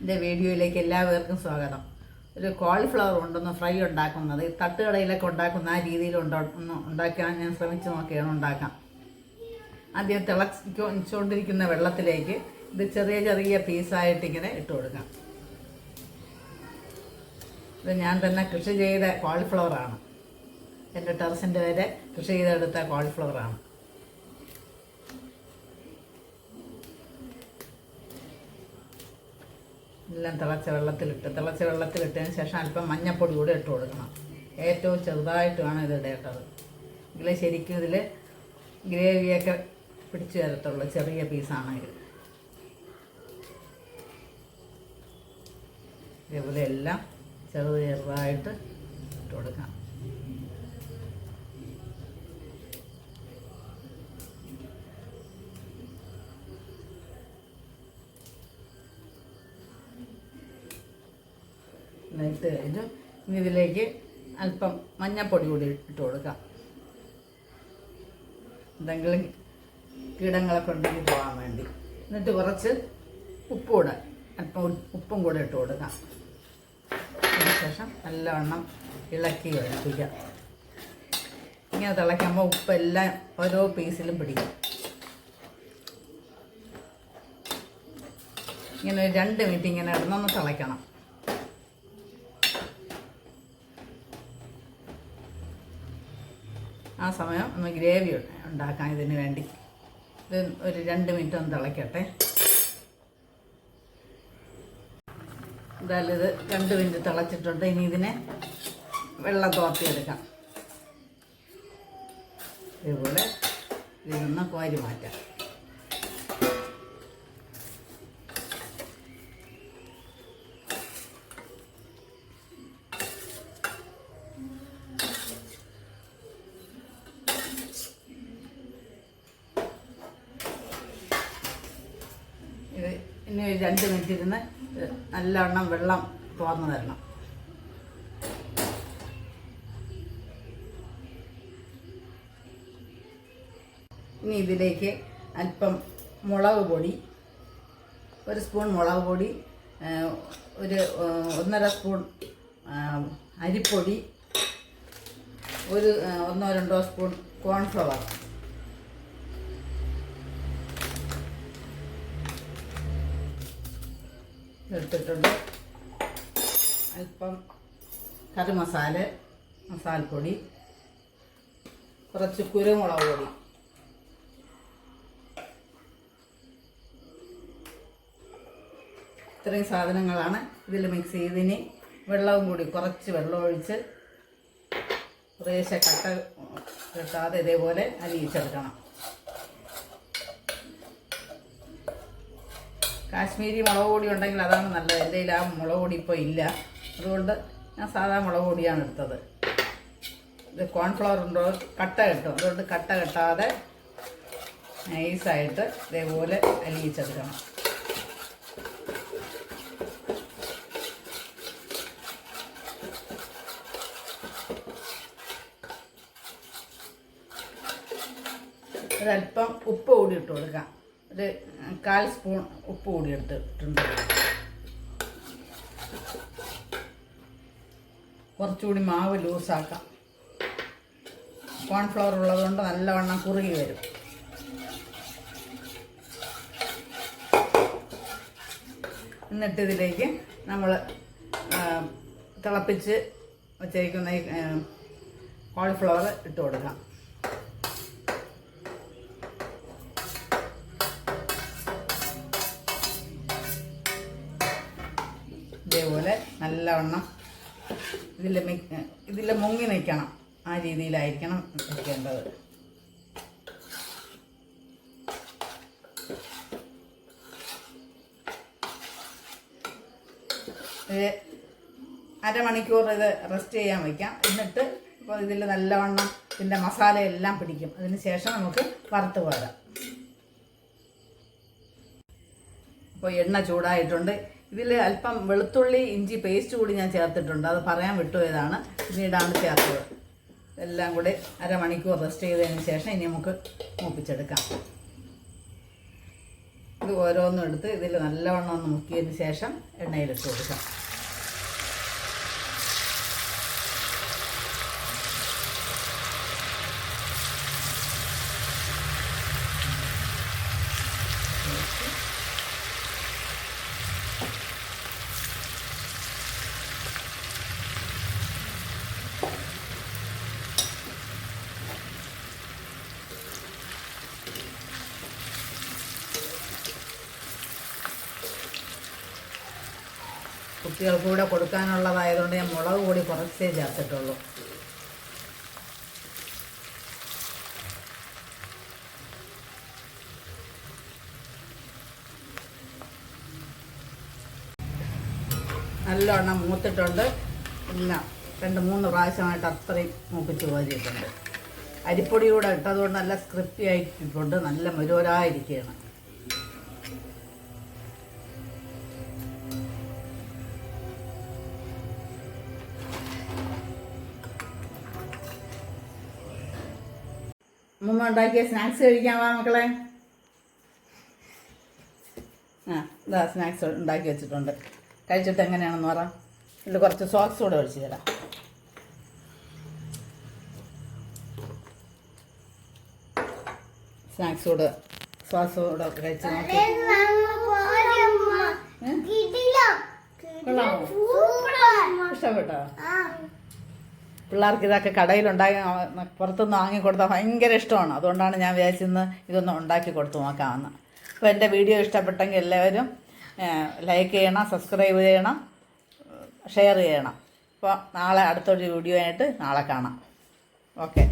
എന്റെ വീഡിയോയിലേക്ക് എല്ലാവർക്കും സ്വാഗതം. ഒരു കോളിഫ്ലവർ കൊണ്ടൊന്ന് ഫ്രൈ ഉണ്ടാക്കുന്നത് തട്ടുകടയിലൊക്കെ ഉണ്ടാക്കുന്ന ആ രീതിയിൽ ഒന്ന് ഉണ്ടാക്കാൻ ഞാൻ ശ്രമിച്ചു നോക്കിയാണ് ഉണ്ടാക്കാം ആദ്യം തിളച്ചുകൊണ്ടിരിക്കുന്ന വെള്ളത്തിലേക്ക് ഇത് ചെറിയ ചെറിയ പീസായിട്ട് ഇങ്ങനെ ഇട്ട് കൊടുക്കാം. ഇത് ഞാൻ തന്നെ കൃഷി ചെയ്ത കോളിഫ്ലവറാണ് എന്റെ ടെറസിന്റെ വരെ കൃഷി ചെയ്തെടുത്ത കോളിഫ്ലവറാണ് എല്ലാം തിളച്ച വെള്ളത്തിലിട്ട് തിളച്ച വെള്ളത്തിലിട്ടതിന് ശേഷം അല്പം മഞ്ഞപ്പൊടി കൂടെ ഇട്ട് കൊടുക്കണം. ഏറ്റവും ചെറുതായിട്ട് വേണം ഇത് ഇടേണ്ടത്. എങ്കിലേ ശരിക്കും ഇതിൽ ഗ്രേവിയൊക്കെ പിടിച്ചു തരത്തുള്ളൂ ചെറിയ പീസാണെങ്കിൽ. ഇതേപോലെ എല്ലാം ചെറുത് ചെറുതായിട്ട് ഇട്ട് കൊടുക്കാം. ഇട്ട് കഴിഞ്ഞു. ഇനി ഇതിലേക്ക് അല്പം മഞ്ഞപ്പൊടി കൂടി ഇട്ട് കൊടുക്കാം. എന്തെങ്കിലും കീടങ്ങളൊക്കെ ഉണ്ടെങ്കിൽ പോകാൻ വേണ്ടി. എന്നിട്ട് കുറച്ച് ഉപ്പ് കൂടെ അല്പം ഉപ്പും കൂടെ ഇട്ട് കൊടുക്കാം. അതിനുശേഷം നല്ലവണ്ണം ഇളക്കി യോജിപ്പിക്കാം ഇങ്ങനെ തിളയ്ക്കുമ്പോൾ ഉപ്പെല്ലാം ഓരോ പീസിലും പിടിക്കും. ഇങ്ങനെ രണ്ട് മിനിറ്റ് ഇങ്ങനെ ഇടന്നൊന്ന് തിളയ്ക്കണം. ആ സമയം ഒന്ന് ഗ്രേവി ഉണ്ടാക്കാൻ ഇതിന് വേണ്ടി. ഇത് ഒരു രണ്ട് മിനിറ്റ് ഒന്ന് തിളയ്ക്കട്ടെ എന്തായാലും ഇത് രണ്ട് മിനിറ്റ് തിളച്ചിട്ടുണ്ട്. ഇനി ഇതിനെ വെള്ളം തോർത്തിയെടുക്കാം. ഇതുപോലെ ഇതിൽ നിന്ന് കോരി മാറ്റാം ഇത് ഇനി ഒരു രണ്ട് മിനിറ്റ് ഇരുന്ന് നല്ലവണ്ണം വെള്ളം തോർന്ന് തരണം. ഇനി ഇതിലേക്ക് അല്പം മുളക് പൊടി ഒരു സ്പൂൺ മുളക് പൊടി ഒരു ഒന്നര സ്പൂൺ അരിപ്പൊടി ഒരു ഒന്നോ രണ്ടോ സ്പൂൺ കോൺഫ്ലവർ. എടുത്തിട്ടുണ്ട്. അല്പം കറി മസാല മസാലപ്പൊടി കുറച്ച് കുരുമുളക് പൊടി. ഇത്രയും സാധനങ്ങളാണ് ഇതിൽ മിക്സ് ചെയ്തിന് വെള്ളവും കൂടി കുറച്ച് വെള്ളം ഒഴിച്ച് കുറേശ്ശെ കട്ട കെട്ടാതെ ഇതേപോലെ അലിയിച്ചെടുക്കണം കാശ്മീരി മുളക് പൊടി ഉണ്ടെങ്കിൽ അതാണ് നല്ലത്. എന്റെ ആ മുളക് പൊടി ഇപ്പോൾ ഇല്ല. അതുകൊണ്ട് ഞാൻ സാധാ മുളക് പൊടിയാണ് എടുത്തത്. ഇത് കോൺഫ്ലവർ ഉണ്ടോ? കട്ട കെട്ടും. അതുകൊണ്ട് കട്ട കെട്ടാതെ നൈസായിട്ട് ഇതേപോലെ അലിയിച്ചെടുക്കണം ഒരല്പം ഉപ്പ് കൂടി ഇട്ട് കൊടുക്കാം. ഒരു കാൽ സ്പൂൺ ഉപ്പ് കൂടി ഇട്ടിട്ടുണ്ട് കുറച്ചുകൂടി മാവ് ലൂസാക്കാം. കോൺഫ്ലവർ ഉള്ളതുകൊണ്ട് നല്ലവണ്ണം കുറുകി വരും. എന്നിട്ട് ഇതിലേക്ക് നമ്മൾ തിളപ്പിച്ച് വെച്ചേക്കുന്ന കോളിഫ്ലവർ ഇട്ട് കൊടുക്കാം. നല്ലവണ്ണം ഇതിൽ ഇതിൽ മുങ്ങി നിൽക്കണം ആ രീതിയിലായിരിക്കണം വെക്കേണ്ടത്. അരമണിക്കൂർ ഇത് റെസ്റ്റ് ചെയ്യാൻ വയ്ക്കാം എന്നിട്ട് ഇപ്പോൾ ഇതിൽ നല്ലവണ്ണം ഇതിന്റെ മസാലയെല്ലാം പിടിക്കും. അതിന് ശേഷം നമുക്ക് വറുത്ത് പോരാം. അപ്പോൾ എണ്ണ ചൂടായിട്ടുണ്ട്. ഇതിൽ അല്പം വെളുത്തുള്ളി ഇഞ്ചി പേസ്റ്റ് കൂടി ഞാൻ ചേർത്തിട്ടുണ്ട്. അത് പറയാൻ വിട്ടുപോയതാണ് പിന്നീടാണ് ചേർത്തത്. എല്ലാം കൂടി അരമണിക്കൂർ റെസ്റ്റ് ചെയ്തതിന് ശേഷം ഇനി നമുക്ക് മൂപ്പിച്ചെടുക്കാം. ഇത് ഓരോന്നും എടുത്ത് ഇതിൽ നല്ലവണ്ണം ഒന്ന് മുക്കിയതിന് ശേഷം എണ്ണയിലിട്ട് കൊടുക്കാം. കുട്ടികൾക്ക് കൂടെ കൊടുക്കാനുള്ളതായതുകൊണ്ട് ഞാൻ മുളക് പൊടി കുറച്ചേ ചേർത്തിട്ടുള്ളൂ. നല്ലോണം മൂത്തിട്ടുണ്ട്. എല്ലാം രണ്ട് മൂന്ന് പ്രാവശ്യമായിട്ട് അത്രയും മൂപ്പിച്ച് കോരിയിട്ടുണ്ട്. അരിപ്പൊടി കൂടെ ഇട്ടതുകൊണ്ട് നല്ല സ്ക്രിപ്പി ആയിട്ടുണ്ട്. നല്ല മുരുവരായിരിക്കുകയാണ് അമ്മ ഉണ്ടാക്കിയ സ്നാക്സ് കഴിക്കാവാ മക്കളെ. ആ ഇതാ സ്നാക്സ് ഉണ്ടാക്കി വെച്ചിട്ടുണ്ട്. കഴിച്ചിട്ട് എങ്ങനെയാണെന്ന് പറ. ഇതിൽ കുറച്ച് സോക്സ് കൂടെ ഒഴിച്ചു തരാം. സ്നാക്സ് കൂടെ സോസ് കൂടെ കഴിച്ച് നോക്കി? കൊള്ളാമോ? ഇഷ്ടപ്പെട്ടോ? പിള്ളേർക്ക് ഇതൊക്കെ കടയിലുണ്ടാക്കി പുറത്തുനിന്ന് വാങ്ങി കൊടുത്താൽ ഭയങ്കര ഇഷ്ടമാണ്. അതുകൊണ്ടാണ് ഞാൻ വിചാരിച്ചിന്ന് ഇതൊന്ന് ഉണ്ടാക്കി കൊടുത്തു നോക്കാമെന്ന്. അപ്പോൾ എന്റെ വീഡിയോ ഇഷ്ടപ്പെട്ടെങ്കിൽ എല്ലാവരും ലൈക്ക് ചെയ്യണം സബ്സ്ക്രൈബ് ചെയ്യണം ഷെയർ ചെയ്യണം. അപ്പോൾ നാളെ അടുത്തൊരു വീഡിയോ ആയിട്ട് നാളെ കാണാം. ഓക്കെ